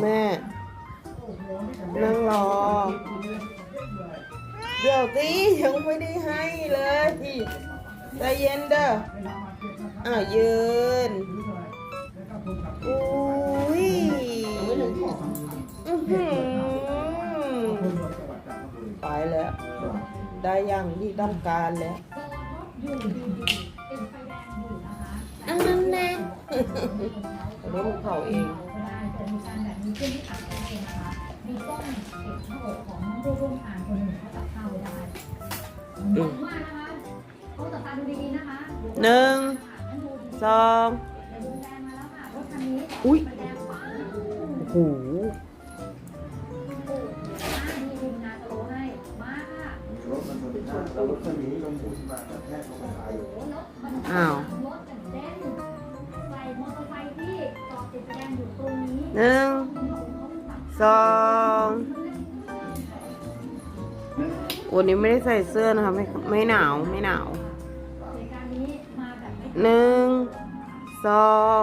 แม่ นั่งรอ เดี๋ยวสิยังไม่ได้ให้เลยใจเย็นเด้ออะยืนอุ้ยอื้อหือไปแล้ว ได้อย่างที่ต้องการแล้วอันนั้นแน่อั นนี้มันเผาเองมีกล้องเก็บหน้าอกของผู้ร่วมทางคนหนึ่งเขาจับภาพไว้ได้ขอบคุณมากนะคะเขาจับตาดูดีๆนะคะหนึ่งสองอย่าดูแรงมา สองวันนี้ไม่ได้ใส่เสื้อนะคะไม่ไม่หนาวไม่หนาวเหตุการณ์นี้มาแบบไม่หนึ่งสอง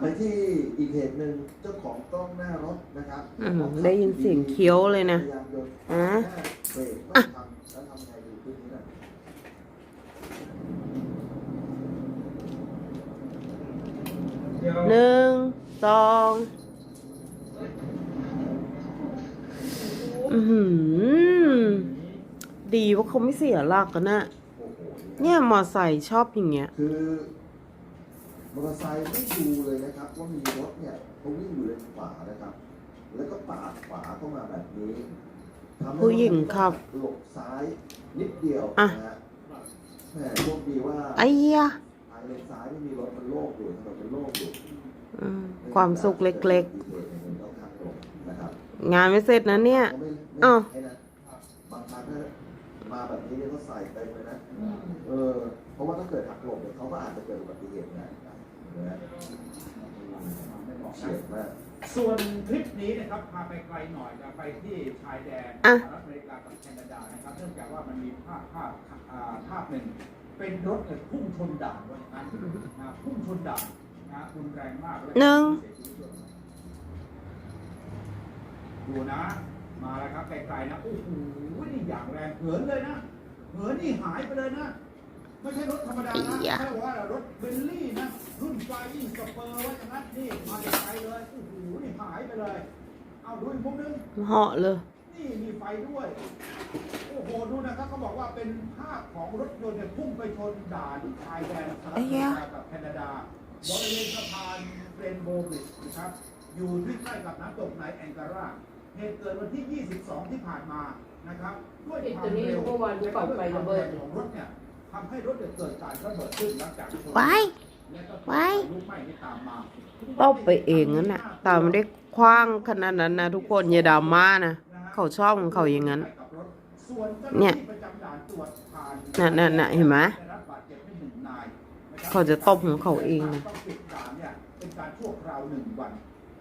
ไปที่อีกเหตุหนึ่งเจ้าของกล้องหน้ารถนะครับอื้อหือได้ยินเสียงเคี้ยวเลยนะพยายามโยนอะเบรกไม่ทำแล้วทำไงดูคลิปนี้หน่อยหนึ่งสองอือหือดีว่าเขาไม่เสียหลักกันนะโอ้โหเนี่ยมอไซค์ชอบอย่างเงี้ยคือ มอเตอร์ไซค์ไม่ดูเลยนะครับว่ามีรถเนี่ยเขาวิ่งอยู่เลนขวานะครับ แล้วก็ปาดขวาเข้ามาแบบนี้ทำให้ผู้หญิงขับ หลบซ้ายนิดเดียวอะนะฮะแหมโชคดีว่าไอ้ยะทางเลนซ้ายไม่มีรถมันโล่งอยู่ถนนมันโล่งอยู่อืมความสุขเล็กๆนะครับ ๆ งานไม่เสร็จนะเนี่ยเขาไม่ไม่อ้าวให้นะบางครั้งถ้ามาแบบนี้เนี่ยเขาใส่เต็มเลยนะ เออ เพราะว่าถ้าเกิดหักหลบเนี่ยเขาก็อาจจะเกิดอุบัติเหตุนะนะเฉียดมาก ส่วนคลิปนี้นะครับพาไปไกลหน่อยนะไปที่ชายแดนอะสหรัฐอเมริกากับแคนาดานะครับเนื่องจากว่ามันมีภาพภาพอ่าภาพหนึ่งเป็นรถเนี่ยพุ่งชนด่านว่าอย่างนั้นนะพุ่งชนด่านนะรุนแรงมากและหนึ่งเสียชีวิตด้วยดูนะ มาแล้วครับไกลๆนะโอ้โหนี่อย่างแรงเหินเลยนะเหินนี่หายไปเลยนะ ไม่ใช่รถธรรมดานะอี๋แค่ว่ารถเบลลี่นะรุ่นไฟยิ่งสเปอร์ว่าอย่างนั้นนี่มาไกลเลยโอ้โหนี่หายไปเลย เอาดูอีกมุมนึงเหาะเลยนี่มีไฟด้วย โอ้โหดูนะครับเขาบอกว่าเป็นภาพของรถยนต์เนี่ยพุ่งไปชนด่านชายแดนสหรัฐอเมริกากับแคนาดาบริเวณสะพานเรนโบว์บริดจ์นะครับ อยู่ที่ใกล้กับน้ำตกในแองการาเหตุเกิดวันที่ 22 ที่ผ่านมานะครับด้วยความเร็วเมื่อวานกูเป่าไฟระเบิดของรถเนี่ย ทำให้รถเนี่ยเกิดการระเบิดขึ้นหลังจากชนไว้และก็ไว้ลุกไหม้ที่ตามมาตบไปเองนั่นน่ะตามไม่ได้คว้างขนาดนั้นนะทุกคนอย่าดราม่านะเขาชอบของเขาอย่างนั้น เนี่ยน่ะน่ะน่ะเห็นไหมเขาจะตบของเขาเองนะต้องปิดด่านเนี่ยเป็นการชั่วคราวหนึ่งวัน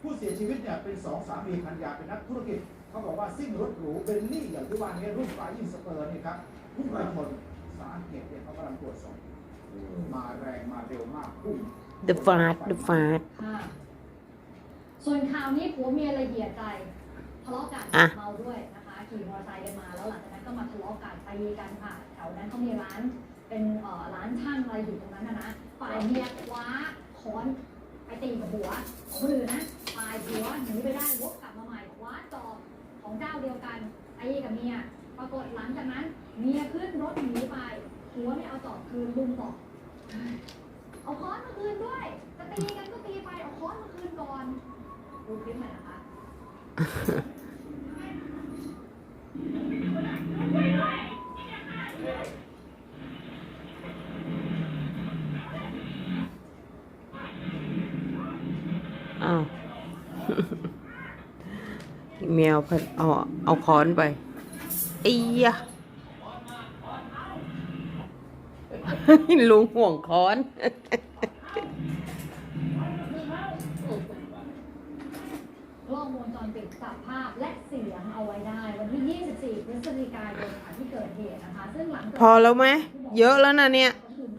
ผู้เสียชีวิตเนี่ยเป็นสองสามีภรรยาเป็นนักธุรกิจเขาบอกว่าซิ่งรถหรูเบนลี่อย่างที่ว่านี้รุ่นฟายิงสเปอร์นี่ครับพุ่งไปชน สาเหตุเนี่ยเขากำลังตรวจสอบมาแรงมาเร็วมากพุ่ง The fast The fast ค่ะส่วนข่าวนี้ผัวเมียละเอียดใจทะเลาะกันอะ เมาด้วยนะคะขี่มอเตอร์ไซค์กันมาแล้วหลังจากนั้นก็มาทะเลาะกันตีกันค่ะแถวนั้นเขามีร้าน เป็นเอ่อร้านช่างอะไรอยู่ตรงนั้นนะนะฝ่ายเมียคว้าค้อนไปตีกับหัวของคนอื่นนะฝ่ายผัวหนีไปได้วกกลับมาใหม่คว้าจอบของเจ้าเดียวกันตีกับเมียปรากฏหลังจากนั้น เมียขึ้นรถหนีไปผัวไม่เอาจอบคืนลุงบอกเอาค้อนมาคืนด้วยจะตีกันก็ตีไปเอาค้อนมาคืนก่อนดูคลิปหน่อยนะคะอ้าวแมวพันเอาเอาค้อนไปไอ้ยะ ลุงห่วงค้อน กล้องวงจรปิดจับภาพและเสียงเอาไว้ได้ว่าวันที่ 24 พฤศจิกายนค่ะที่เกิดเหตุนะคะ ซึ่งหลังเกิดพอแล้วไหม เยอะแล้วนะเนี่ย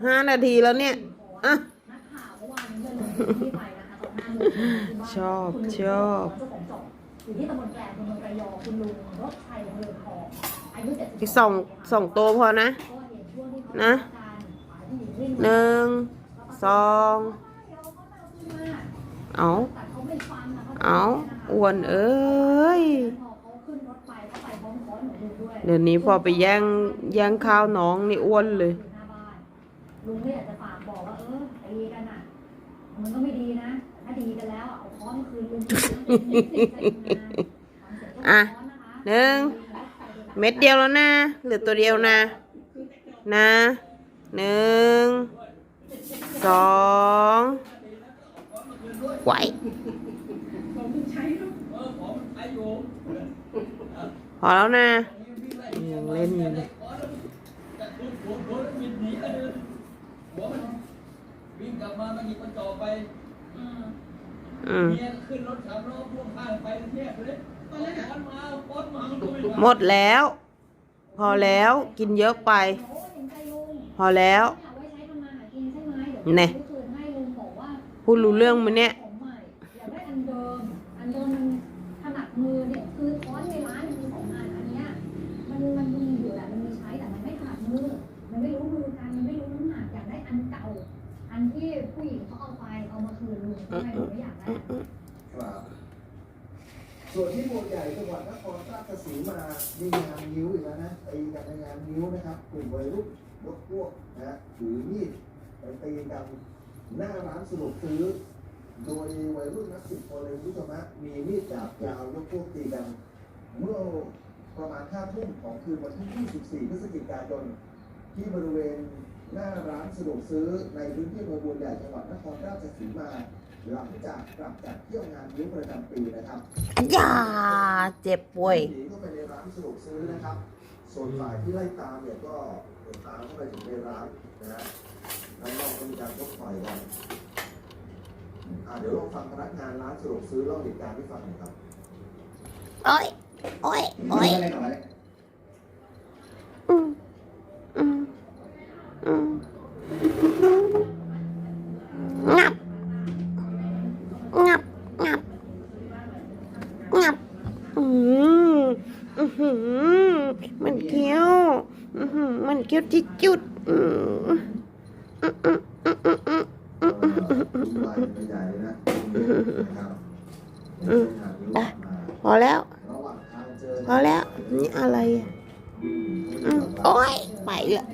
ห้านาทีแล้วเนี่ย อะ นักข่าวเมื่อวานนี้ก็ลงพื้นที่ไปนะคะตอนหน้ามือที่บ้านชอบคุณลุงชอบ เจ้าของจอบอยู่ที่ตำบลแกลงอำเภอระยองคุณลุงรถชัยเรือนทองอายุ72อีกสองสองตัวพอนะเพราะว่าเห็นช่วงที่เขานะการผู้ หนึ่งสองเอาเอาอ้วนเอ้ยเดี๋ยวนี้พอไปแย่งแย่งข้าวน้องนี่อ้วนเลยลุงก็อยากจะฝากบอกว่าเออตีกันอะมันก็ไม่ดีนะถ้าดีกันแล้วเอาค้อนคืนลุงอะหนึ่งเม็ดเดียวแล้วนะเหลือตัวเดียวนะ นะ หนึ่งสองไหวพอแล้วนะยังเล่นอยู่เลยวิ่งกลับมามาหยิบกระจอกไปอืมเมียขึ้นรถสามล้อพ่วงข้างไปเทียบเลยตอนแรกปอนมาปอนมาตัวไม่หมดแล้ว พอแล้วกินเยอะไป พอแล้วแน่พูดรู้เรื่องมั้ยเนี่ยของใหม่อยากได้อันเดิมอันเดิมมันถนัดมือเนี่ยคือค้อนในร้านมันมีสองอันอันเนี้ยมันมันมีอยู่แหละมันมีใช้แต่มันไม่ถนัดมือมันไม่รู้มือกันมันไม่รู้น้ำหนักอยากได้อันเก่าอันที่ผู้หญิงเขาเอาไปเอามาคืนลุงทำไมถึงไม่อยากได้ครับส่วนที่บัวใหญ่จังหวัดนครราชสีมามีงานนิ้วอีกแล้วนะตีกันในงานนิ้วนะครับ กลุ่มวัยรุ่น ยกพวกนะฮะถือมีดไปตีกันหน้าร้านสะดวกซื้อ โดยวัยรุ่นนักสิบคนเลยคุณผู้ชมฮะมีมีดดาบยาวยกพวกตีกัน เมื่อประมาณ5ทุ่มของคืนวันที่ 24 พฤศจิกายนที่บริเวณหน้าร้านสะดวกซื้อในพื้นที่อำเภอบัวใหญ่จังหวัดนครราชสีมา หลังจากกลับจากเที่ยวงานนิ้วประจำปีนะครับอย่าเจ็บป่วยหนีเข้าไปในร้านสะดวกซื้อนะครับ ส่วนฝ่ายที่ไล่ตามเนี่ยก็เดิน ตามเข้าไปถึงในร้านนะฮะแล้วนอกก็มีการชกต่อยกันอ่าเดี๋ยวลองฟังพนักงานร้านสะดวกซื้อเล่าเหตุการณ์ให้ฟังหน่อยครับ โอ้ย โอ้ย โอ้ยอืมอืมอืมงับ งับ งับ งับ อืมอือหือมันเคี้ยว อือหือมันเคี้ยวจิดจุด อืม อืมอืมอืมอืมอืมก็วุ่นวายเป็นใหญ่นะนะครับพอแล้ว พอแล้ว นี่อะไรอืมโอ้ยไปละ